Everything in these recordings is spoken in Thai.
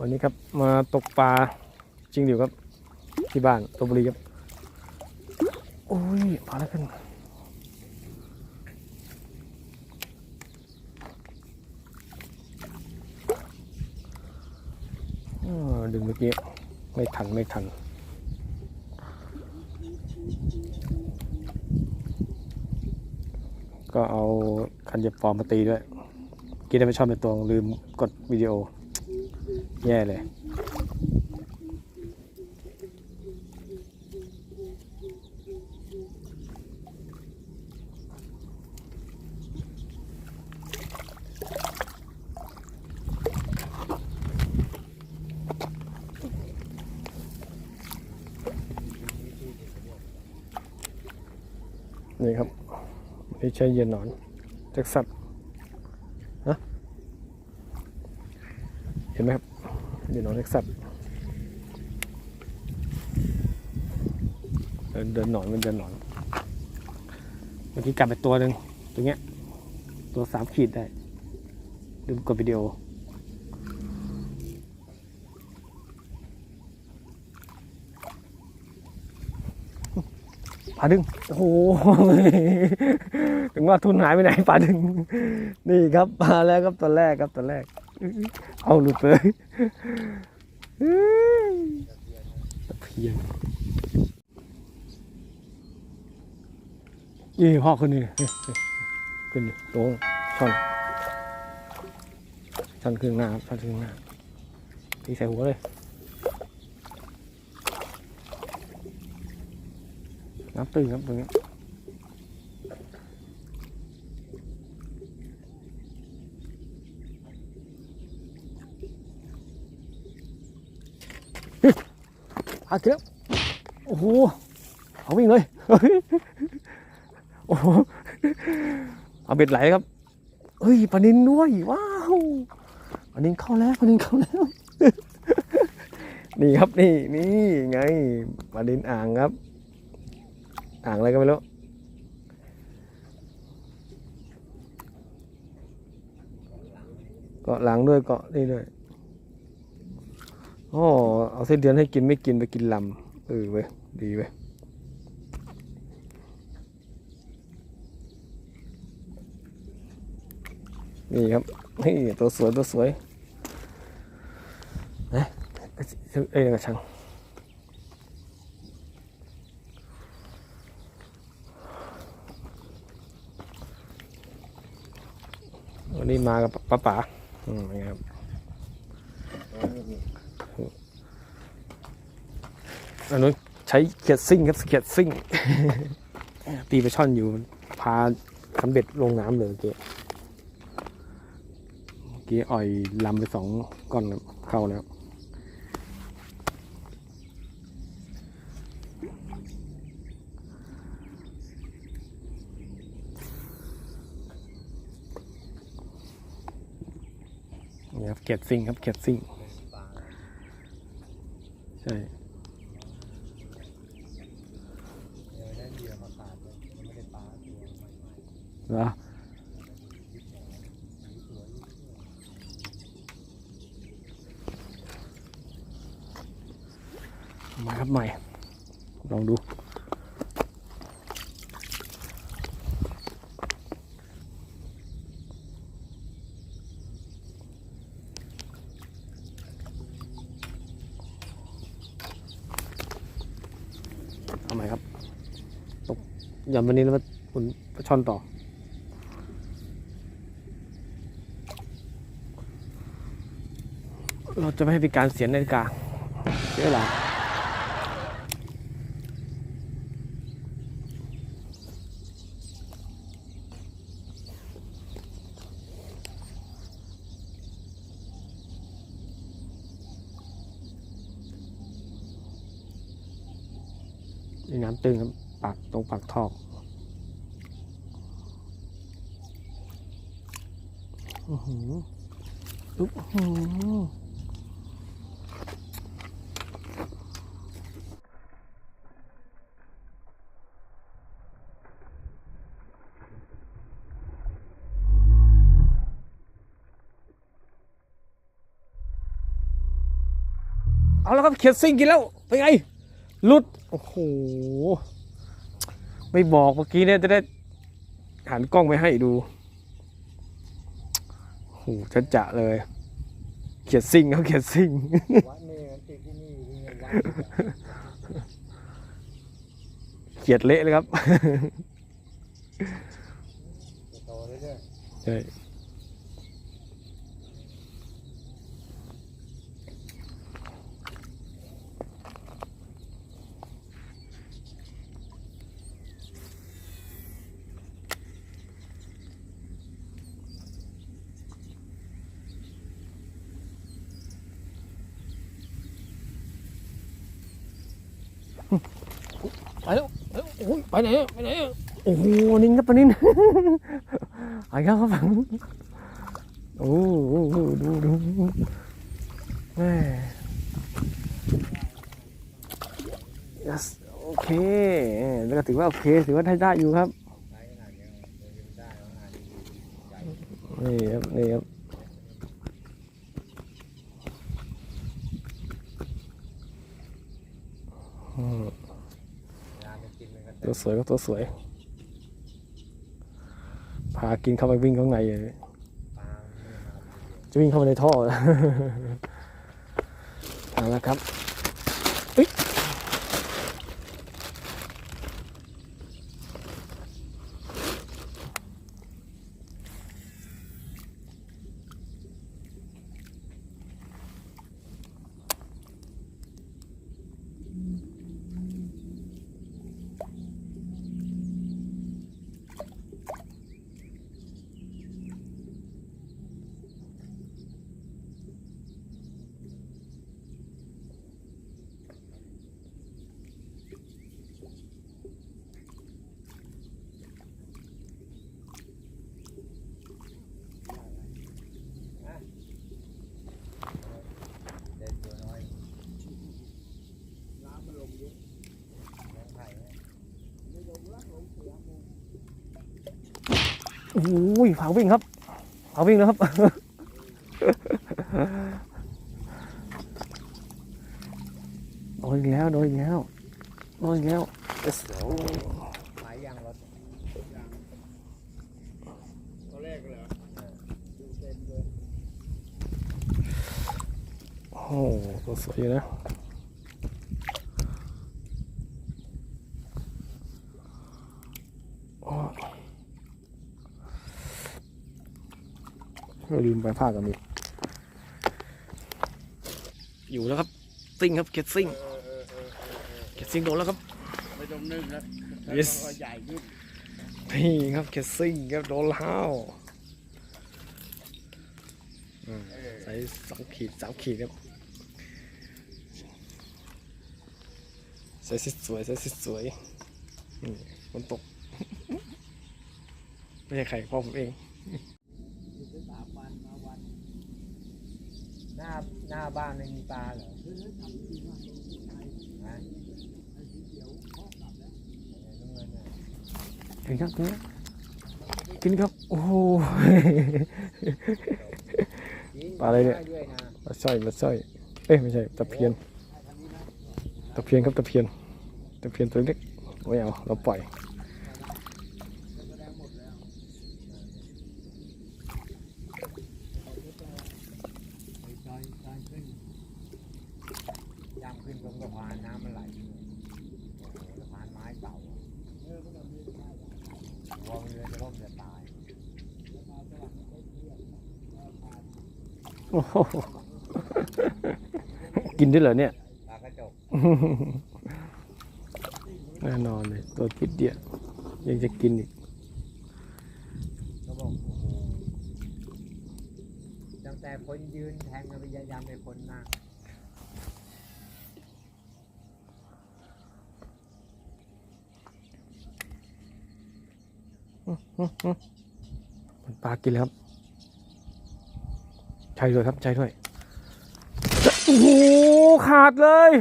วันนี้ครับมาตกปลาจริงอยู่ครับ ที่บ้านตบุรีครับโอ้ยปลาแล้วขึ้นอ้าวดึงเมื่อกี้ไม่ทันไม่ทันก็เอาคันเหย็บฟอร์มมาตีด้วย กินได้ไปชอบเป็นตัวลืมกดวิดีโอ แย่เลยนี่ครับนี่ใช้เยื่อหนอนเท็กซัสฮะเห็นไหมครับ เหยื่หนอนเท็กซัสเดินเดินหนอนมันเดินหนอน เมื่อกี้กลับไปตัวหนึ่งตัวเนี้ย ตัวสามขีดได้ดูกดวิดีโอปลาดึง โอ้โห ถึงว่าทุนหายไปไหนปลาดึง นี่ครับมาแล้วครับตัวแรกครับตัวแรก เอาหลุดเลยตะเพียนนี่พ่อขึ้นนี่นี่นี่ขึ้นนี่โตรงช่อนช่อนขึ้นหน้าครับช่อนขึ้นหน้าตีใส่หัวเลยน้ำตื้นครับตรงนี้ อาเกลียวโอ้โหเอาวิ่งเลยโอ้โหเอาเบ็ดไหลครับเฮ้ยปลานินด้วยว้าวปลานินเข้าแล้วปลานินเข้าแล้วนี่ครับนี่นี่ไงปลานินอ่างครับ อ่างอะไรก็ไม่รู้เกาะหลังด้วยเกาะนี่ด้วย อ๋อเอาเส้นเดือนให้กินไม่กินไปกินลำเออเว้ยดีเว้ยนี่ครับนี่ตัวสวยตัวสวยเอ๊ะเอ้ยกระชังวันนี้มากับป้าป๋าอืมนไงครับ อันนู้นใช้เกียร์ซิ่งครับเกียร์ซิ่ง ตีไปช่อนอยู่พาสำเร็จลงน้ำเลยเมื่อกี้เมื่อกี้อ่อยลำไปสองก้อนเข้าแล้วนี่ครับเกียร์ซิ่งครับเกียร์ซิ่งใช่ เหรอมา ครับใหม่ ลองดูเอาใหม่ครับ ตกย่อนวันนี้แล้วมาอุ่นช่อนต่อเราจะไม่ให้เป็นการเสียนาฬิกาเสียเวลานี่น้ำตึงครับปากตรงปากท่ออื้อหืออื้อหือเอาแล้วครับเขียดซิงกินแล้ว เป็นไง ลุด โอ้โห ไม่บอกเมื่อกี้เนี่ยจะได้หันกล้องไปให้ดูโอ้โหชัดจะเลย เขียดซิงครับเขียดซิงวัดนี่มันติดที่นี่ที่นี่วัดเขียดเละเลยครับ จะโตเรื่อยใช่ไปแล้วไปแล้ว โอ้ยไปไหนอะไปไหนอะโอ้โหนินครับปนินไปครับครับโอ้โหดูดูแม่ yes โอเค แล้วก็ถือว่าโอเค ถือว่าได้ได้อยู่ครับ นี่ครับ นี่ครับอืม เวลามันกินมันก็ ตัวสวยก็ตัวสวย พากินเข้าไปวิ่งข้างในเลยจะวิ่งเข้าไปในท่อแล้วเอาละครับเอ้ยเด็ดตัวน้อยน้ำมันลงเยอะน้องไผ่เนี่ย โอ้ยผาวิ่งครับผาวิ่งแล้วครับ โดนอีกแล้วโดนอีกแล้วโดนอีกแล้ว Let's go หลายอย่างรถตัวแรกเหรอดูเต็มเลยโอ้โหตัวสวยอยู่นะโอ้เรา ลืมไปผ้ากันอีกอยู่แล้วครับซิงครับเก็ตซิงเออเออเออเออเออเก็ตซิงโดนแล้วครับไม่ต้องนึ่งนะ Yes แล้วก็ใหญ่ขึ้นนี่ครับเก็ตซิงครับโดนแล้วอืมเออใส่สองขีดสามขีดครับใส่สิสวยใส่สิสวยนี่ฝนตก ไม่ใช่ใครพ่อผมเอง อยู่ไปสามวันมาวัน ห น้าหน้าบ้านไม่มีปลาเหรอฮะน้ำเงินน่ะกินครับกินครับกินครับ โอ้โหปลาอะไรเนี่ยด้ด้วยนะปลาสร้อยปลาสร้อย เอ้ยไม่ใช่ตะเพียนตะเพียนครับตะเพียนตะเพียนตัวเล็กไม่เอาเราปล่อย จอยจอยขึ้นยามขึ้นตรงสะพานน้ำมันไหลอยู่โอ้โหสะพานไม้เก่าอะกลัวเรือจะล่มจะตาย โอ้โห กินด้วยเหรอเนี่ยปลากระจกแน่นอนเลย ตัวพิษเดียวยังจะกินอีกก็บอกโอ้โหตั้งแต่คนยืนแทงกันพยายามในคนนั่งมันปลากินเลยครับ ใช่ด้วยครับใช่ด้วยโอ้โหขาดเลย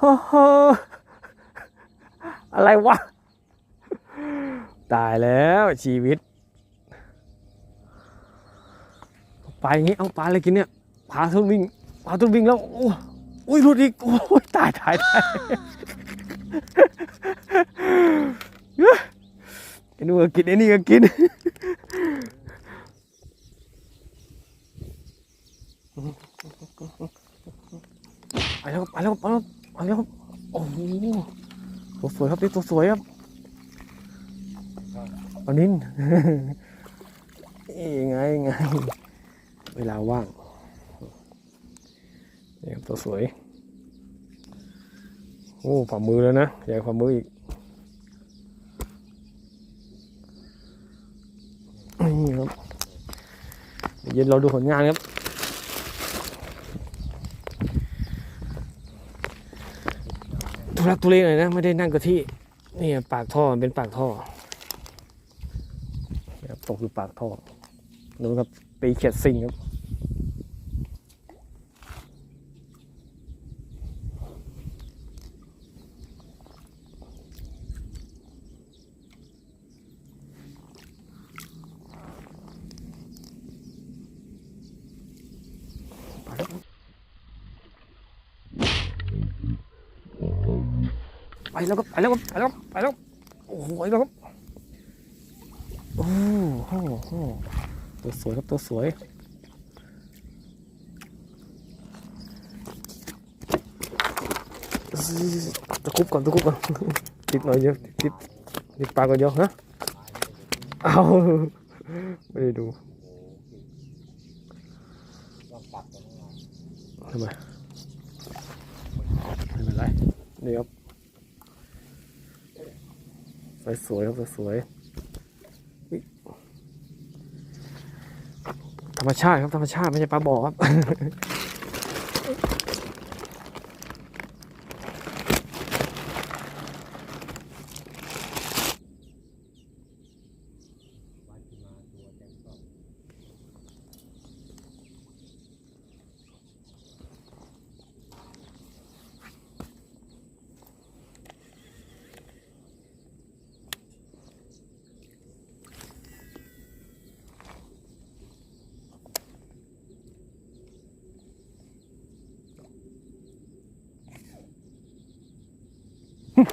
ฮ้ออะไรวะ ตายแล้วชีวิต ไปอย่างงี้เอาปลาอะไรกินเนี่ยพาทุนวิ่งพาทุนวิ่งแล้วอ้โอ้ยหลุดอีกโอ้ยตายตายตายไอ้นู่นก็กินไอ้นี่ก็กิน ไปแล้วไปแล้วไปแล้วไปแล้วโอ้โหตัวสวยครับนี่ตัวสวยครับอันนี้เอ้ยไงไงเวลาว่างนี่ครับตัวสวยโอ้ฝ่ามือแล้วนะใหญ่ฝ่ามืออีกนี่ครับเย็นเราดูผลงานครับ ทุรักทุเลหน่อยนะ ไม่ได้นั่งกับที่นี่ปากท่อมันเป็นปากท่อนี่ครับตกอยู่ปากท่อดูครับ ปีเขียดซิงครับ ไปแล้วครับ ไปแล้วครับไปแล้วครับไปแล้วไปแล้วโอ้โหไปแล้วครับโอ้โหโอ้โหตัวสวยครับตัวสวยตะคุบก่อนตะคุบก่อนติดหน่อยเดียวติดติดปลาก่อนเดียวฮะเอาไม่ได้ดูทำไมไม่เป็นไรนี่ครับ สวยสวยครับสวยๆอุ๊ยธรรมชาติครับธรรมชาติไม่ใช่ปลาบ่อครับ วัดขึ้นมาตัวเต็มก็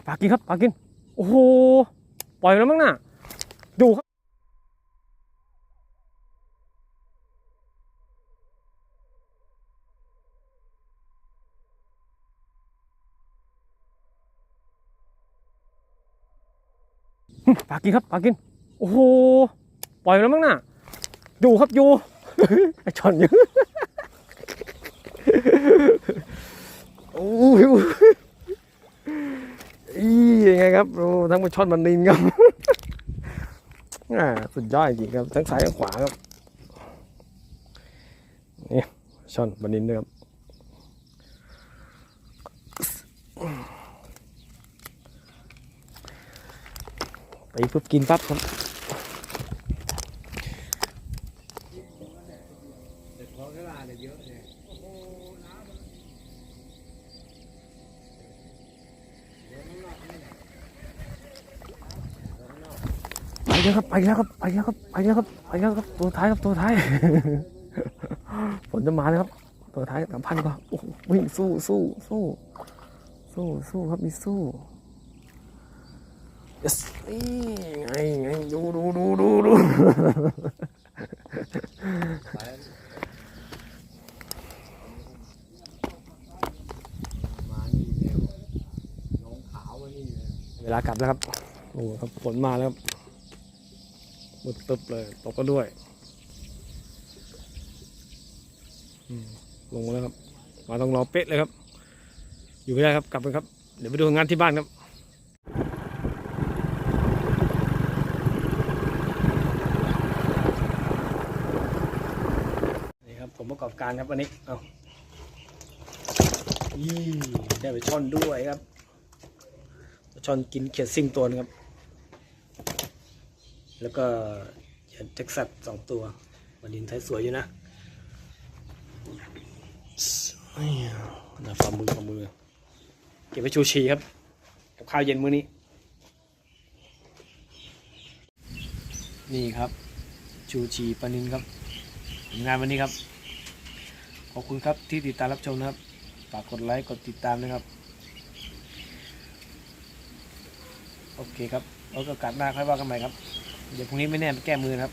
ปลากินครับปลากิน โอ้โห ปล่อยแล้วมั้งน่ะ ดูครับ ปลากินครับปลากิน โอ้โห ปล่อยแล้วมั้งน่ะ ดูครับอยู่ไอชอนอยู่โอ้ย ไงครับโอ้ทั้งปลาช่อนมันนินครับอ่าสุดยอดจริงครับ ทั้งซ้ายทั้งขวาครับนี่ช่อนมันนินด้วยครับไปปุ๊บกินปั๊บครับ แต่พอเวลาเนี่ยเยอะเนี่ยโอ้โหน้ำมันเดี๋ยวน้ำหนักนี่เนี่ยเดี๋ยวน้ำหนัก ไปแล้วครับไปแล้วครับไปแล้วครับไปแล้วครับไปแล้วครับตัวท้ายครับตัวท้ายฝนจะมาแล้วครับ ตัวท้ายสามพันกว่าโอ้โหวิ่งสู้สู้สู้สู้สู้ครับมีสู้ yes นี่ไงไงดูดูดูดูดูไปมานี่เร็วน้องขาวมานี่เลยเวลากลับแล้วครับโอ้โหครับฝนมาแล้วครับ มืดตึบเลยตกก็ด้วยลงมาแล้วครับ มาต้องรอเป๊ะเลยครับ อยู่ไม่ได้ครับกลับไปครับ เดี๋ยวไปดูงานที่บ้านครับนี่ครับผมประกอบการครับวันนี้เอายี่ได้ไปช่อนด้วยครับช่อนกินเขียดซิ่งตัวนึงครับ แล้วก็เหรียญเท็กสัสสองตัวบดินไทยสวยอยู่นะนะฝ่ามือฝ่ามือ เก็บไว้ชูชีครับ กับข้าวเย็นมื้อนี้ นี่ครับ ชูชีปานินครับงานวันนี้ครับ ขอบคุณครับที่ติดตามรับชมนะครับ ฝากกดไลค์กดติดตามนะครับ โอเคครับแล้วก็กาดหน้าค่อยว่ากันใหม่ครับ เดี๋ยวพรุ่งนี้ไม่แน่ไปแก้มือครับ